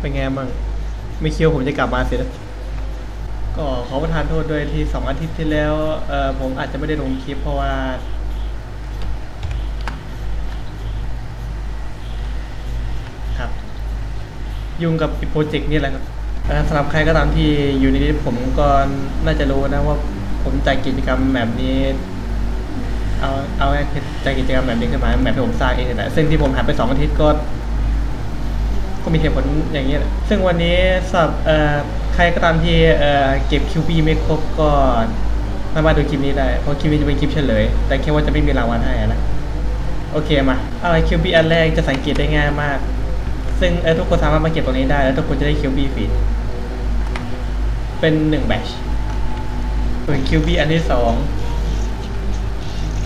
เป็นไงบ้างไม่คิดวาผมจะกลับมาเสียแล้วก็ขอประทานโทษด้วยที่สองอาทิตย์ที่แล้วเออผมอาจจะไม่ได้ลงคลิปเพราะว่า ครับ ยุ่งกับโปรเจกต์นี่แหละครับสำหรับใครก็ตามที่อยู่ในนี้ผมก็น่าจะรู้นะว่าผมจัดกิจกรรมแบบนี้ เอาเอาไอ้จัดกิจกรรมแบบนี้ขึ้นมาแบบที่ผมสร้างเองนี่แหละซึ่งที่ผมหายไปสองอาทิตย์ก็ ก็มีเหตุผลอย่างนี้แหละซึ่งวันนี้สำหรับเอ่อใครก็ตามที่เอ่อเก็บ QB ไม่ครบก็สามารถดูคลิปนี้ได้ เพราะคลิปนี้จะเป็นคลิปเฉลย แต่แค่ว่าจะไม่มีรางวัลให้นะ โอเคมาอะไร QB อันแรกจะสังเกตได้ง่ายมาก ซึ่งเออทุกคนสามารถมาเก็บตรงนี้ได้ แล้วทุกคนจะได้ QB ฟรีเป็นหนึ่งแบชส่วน QB อันที่สอง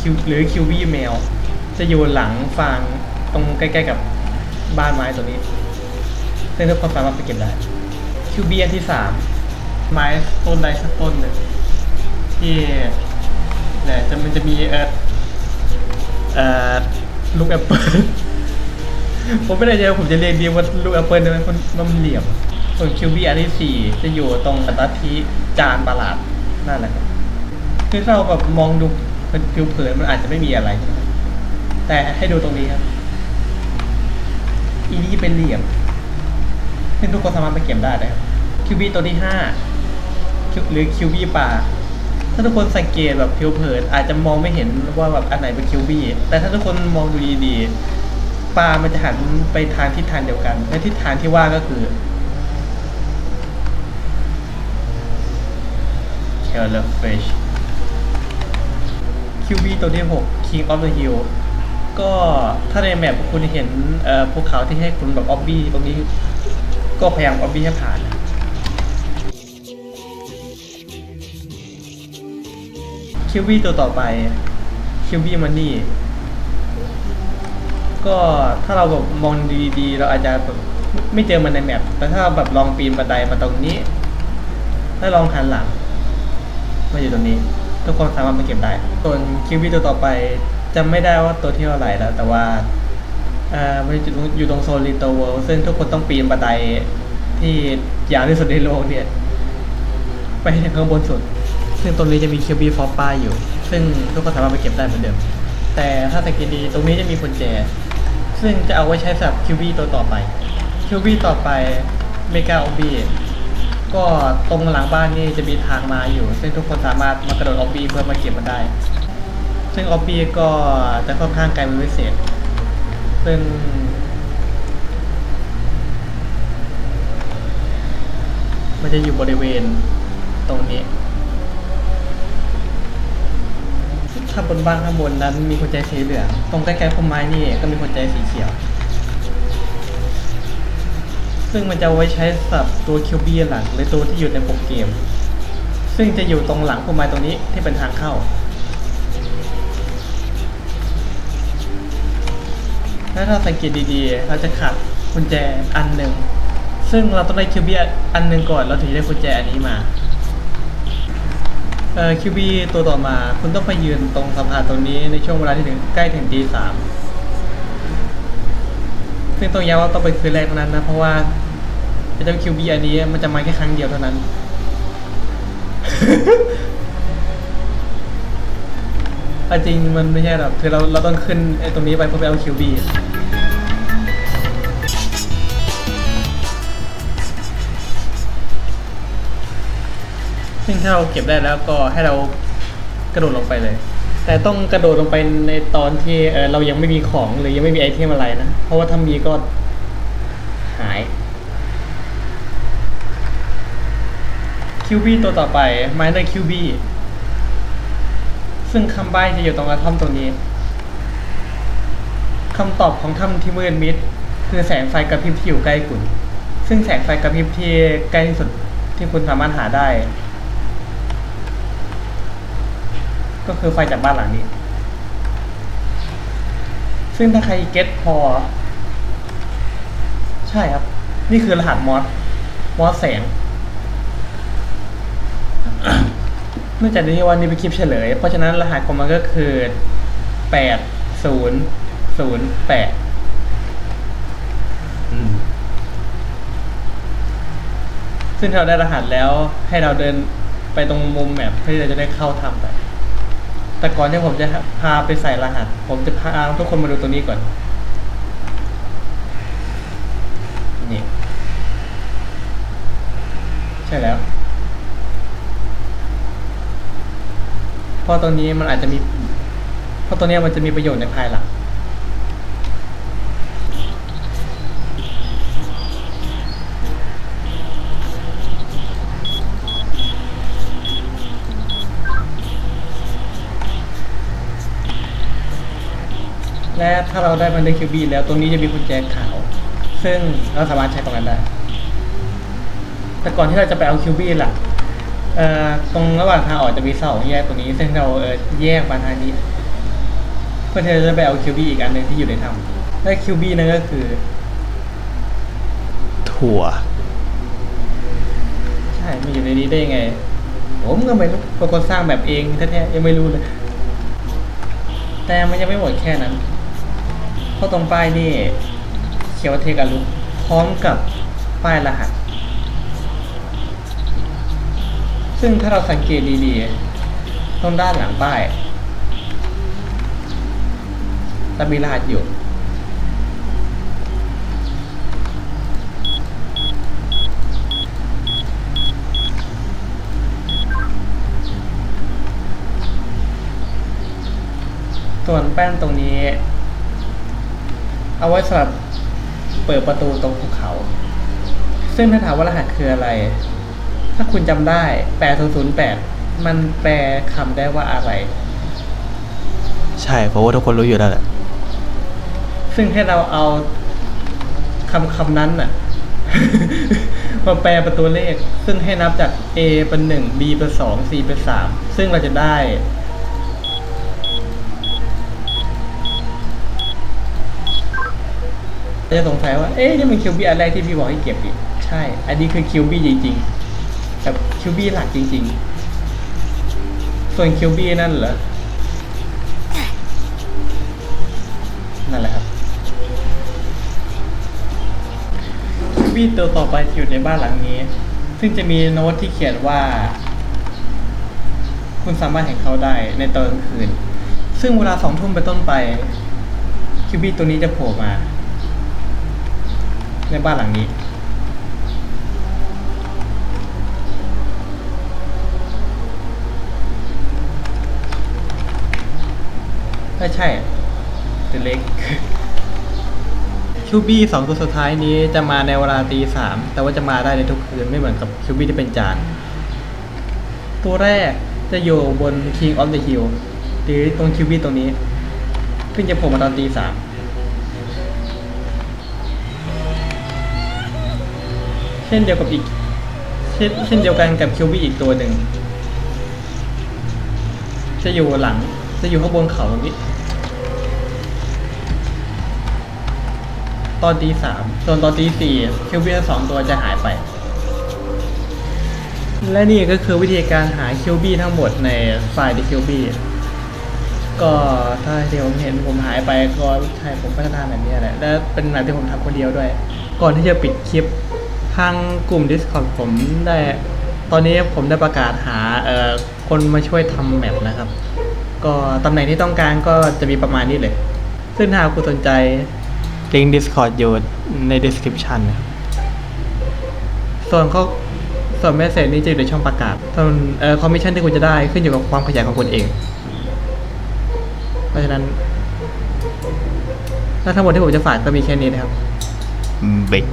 Q หรือ QB แมวจะอยู่หลังฝั่งตรงใกล้ ๆ กับบ้านไม้ตัวนี้ ซึ่งทุกคนสามารถไปเก็บได้ QB อันที่สามไม้ต้นใดสักต้นหนึ่งที่เนี่ยจะมันจะมีเออเออลูกแอปเปิลผมไม่ได้ใจว่าผมจะเรียกดีว่าลูกแอปเปิลได้ไหมเพราะมันเหลี่ยม ส่วน QB อันที่สี่จะอยู่ตรงอัตทิจานประหลาดนั่นแหละครับคือเราแบบมองดูเป็นผิวเผินมันอาจจะไม่มีอะไร แต่ให้ดูตรงนี้ครับ อีนี่เป็นเหลี่ยม ซึ่งทุกคนสามารถไปเก็บได้นะครับ QB ตัวที่ห้าหรือ QB ป่า ถ้าทุกคนสังเกตแบบผิวเผินอาจจะมองไม่เห็นว่าแบบอันไหนเป็น QB แต่ถ้าทุกคนมองดูดีๆปลามันจะหันไปทางทิศทางเดียวกันและทิศทางที่ว่าก็คือ Killer Fish QB ตัวที่6 King of the Hill ก็ถ้าในแมปคุณเห็นภูเขาที่ให้คุณแบบออบบี้ตรงนี้ ก็พยายามออบบี้ให้ผ่านนะคิวบี้ตัวต่อไปคิวบี้มันนี่ก็ถ้าเราแบบมองดีๆ เราอาจจะแบบไม่เจอมันในแมปแต่ถ้าแบบลองปีนบันไดมาตรงนี้ถ้าลองหันหลังมาอยู่ตรงนี้ ทุกคนสามารถมาเก็บได้ส่วนคิวบี้ตัวต่อไปจำไม่ได้ว่าตัวที่เท่าไหร่แล้ว แต่ว่า อ่อมันอยู่ตรงอยู่ตรงโซนลิโตเวิลด์ซึ่งทุกคนต้องปีนบันไดที่ยาวที่สุดในโลกเนี่ย ไปถึงข้างบนสุด ซึ่งตรงนี้จะมีคิวบี้ฟอปป้าอยู่ ซึ่งทุกคนสามารถไปเก็บได้เหมือนเดิม แต่ถ้าสังเกตดีตรงนี้จะมีกุญแจ ซึ่งจะเอาไว้ใช้สำหรับคิวบี้ตัวต่อไปคิวบี้ต่อไปเมกาออบบี้ก็ตรงหลังบ้านนี่จะมีทางมาอยู่ ซึ่งทุกคนสามารถมากระโดดออบบี้เพื่อมาเก็บมันได้ ซึ่งออบบี้ก็จะค่อนข้างไกลเป็นพิเศษ ซึ่งมันจะอยู่บริเวณตรงนี้ถ้าบนบ้านข้างบนนั้นมีหัวใจสีเหลือง ตรงใกล้ๆพุ่มไม้นี่ก็มีหัวใจสีเขียว ซึ่งมันจะเอาไว้ใช้สับตัวคิวบี้หลังหรือตัวที่อยู่ในโปรเกม ซึ่งจะอยู่ตรงหลังพุ่มไม้ตรงนี้ที่เป็นทางเข้า แล้วถ้าสังเกตดีๆ เราจะขัดกุญแจอันหนึ่ง ซึ่งเราต้องได้คิวบี้อันหนึ่งก่อนเราถึงได้กุญแจอันนี้มา เอ่อคิวบี้ตัวต่อมาคุณต้องไปยืนตรงสะพานตรงนี้ในช่วงเวลาที่ถึงใกล้ถึงตีสามซึ่งต้องย้ำว่าต้องเป็นคืนแรกเท่านั้นนะ เพราะว่าเจ้าคิวบีอันนี้มันจะมาแค่ครั้งเดียวเท่านั้น อจริงมันไม่ใช่หรอกคือเราเราต้องขึ้นไอ้ตรงนี้ไปเพื่อไปเอาคิวบีซึ่งถ้าเราเก็บได้แล้วก็ให้เรากระโดดลงไปเลย แต่ต้องกระโดดลงไปในตอนที่เออเรายังไม่มีของหรือยังไม่มีไอเทมอะไรนะ เพราะว่าถ้ามีก็หาย คิวบี้ตัวต่อไป Minor QB ซึ่งคำใบ้จะอยู่ตรงกระท่อมตรงนี้คำตอบของถ้ำที่มืดมิด คือแสงไฟกระพริบที่อยู่ใกล้คุณ ซึ่งแสงไฟกระพริบที่ใกล้ที่สุดที่คุณสามารถหาได้ ก็คือไฟจากบ้านหลังนี้ ซึ่งถ้าใครเก็ตพอ ใช่ครับ นี่คือรหัสมอสมอสแสง นื่องจากนี้วันนี้เป็นคลิปเฉลย เพราะฉะนั้นรหัสของมันก็คือแปดศูนย์ศูนย์แปดซึ่งเราได้รหัสแล้วให้เราเดินไปตรงมุมแมปเพื่อที่เราจะได้เข้าทำไป แต่ก่อนที่ผมจะพาไปใส่รหัส ผมจะพาทุกคนมาดูตรงนี้ก่อน ใช่แล้ว เพราะตรงนี้มันอาจจะมี เพราะตรงนี้มันจะมีประโยชน์ในภายหลังและถ้าเราได้มันได้คิวบีแล้วตรงนี้จะมีกุญแจขาว ซึ่งเราสามารถใช้ตรงนั้นได้ แต่ก่อนที่เราจะไปเอาคิวบีล่ะ เอ่อตรงระหว่างทางออกจะมีเสาแยกตรงนี้ ซึ่งเราเออแยกมาทางนี้ เพื่อที่เราจะไปเอาคิวบีอีกอันหนึ่งที่อยู่ในถ้ำและคิวบีนั่นก็คือ ถั่ว ใช่มันอยู่ในนี้ได้ยังไง ผมก็ไม่รู้เป็นคนสร้างแบบเองแท้ๆยังไม่รู้เลย แต่มันยังไม่หมดแค่นั้น เพราะตรงป้ายนี่เขียวเทกาลุกพร้อมกับป้ายรหัส ซึ่งถ้าเราสังเกตดีๆตรงด้านหลังป้ายจะมีรหัสอยู่ ส่วนแป้นตรงนี้ เอาไว้สำหรับเปิดประตูตรงภูเขา ซึ่งถ้าถามว่ารหัสคืออะไร ถ้าคุณจำได้ 8008 มันแปลคำได้ว่าอะไร ใช่เพราะว่าทุกคนรู้อยู่แล้วแหละซึ่งให้เราเอาคำคำนั้นน่ะ มาแปลเป็นตัวเลข ซึ่งให้นับจาก A เป็นหนึ่ง B เป็นสอง C เป็นสามซึ่งเราจะได้ จะสงสัยว่า เอ๊ะนี่มันคิวบี้อันแรกที่พี่บอกให้เก็บอีก ใช่ อันนี้คือคิวบี้จริงๆ แบบคิวบี้หลักจริง ๆ ส่วนคิวบี้นั่นเหรอ นั่นแหละครับคิวบีตัวต่อไปอยู่ในบ้านหลังนี้ ซึ่งจะมีโน้ตที่เขียนว่า คุณสามารถเห็นเขาได้ในตอนกลางคืน ซึ่งเวลาสองทุ่มเป็นต้นไปคิวบี้ตัวนี้จะโผล่มา ในบ้านหลังนี้ ไม่ใช่ตัวเล็กคิวบี้สองตัวสุดท้ายนี้จะมาในเวลาตีสามแต่ว่าจะมาได้ในทุกคืนไม่เหมือนกับคิวบี้ที่เป็นจาน ตัวแรกจะอยู่บน King of the Hill หรือตรงคิวบี้ตรงนี้ซึ่งจะโผล่มาตอนตีสามเช่นเดียวกับอีกเช่นเช่นเดียวกันกับคิวบี้อีกตัวหนึ่งจะอยู่หลัง จะอยู่ข้างบนเขาตรงนี้ ตอนตีสามส่วนตอนตีสี่คิวบี้ทั้งสองตัวจะหายไป และนี่ก็คือวิธีการหาคิวบี้ทั้งหมดในไฟล์ดิคิวบี้ก็ถ้าที่ผมเห็นผมหายไปก็ใช่ผมพัฒนาแบบนี้แหละและเป็นแบบที่ผมทำคนเดียวด้วย ก่อนที่จะปิดคลิปทางกลุ่ม Discord ผมได้ ตอนนี้ผมได้ประกาศหาคนมาช่วยทำแมปนะครับ ก็ตำแหน่งที่ต้องการก็จะมีประมาณนี้เลย ซึ่งถ้าคุณสนใจลิงก์ Discord อยู่ใน description นะครับส่วนเขาส่วนเมสเซจนี้จะอยู่ในช่องประกาศส่วนเอ่อคอมมิชชั่นที่คุณจะได้ขึ้นอยู่กับความขยันของคุณเอง เพราะฉะนั้นและทั้งหมดที่ผมจะฝากก็มีแค่นี้นะครับ เบก